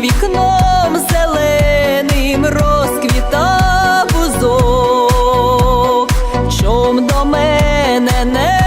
вікном зеленим розквітав бузок, чом до мене не.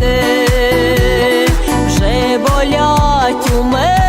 Як вже болять у мене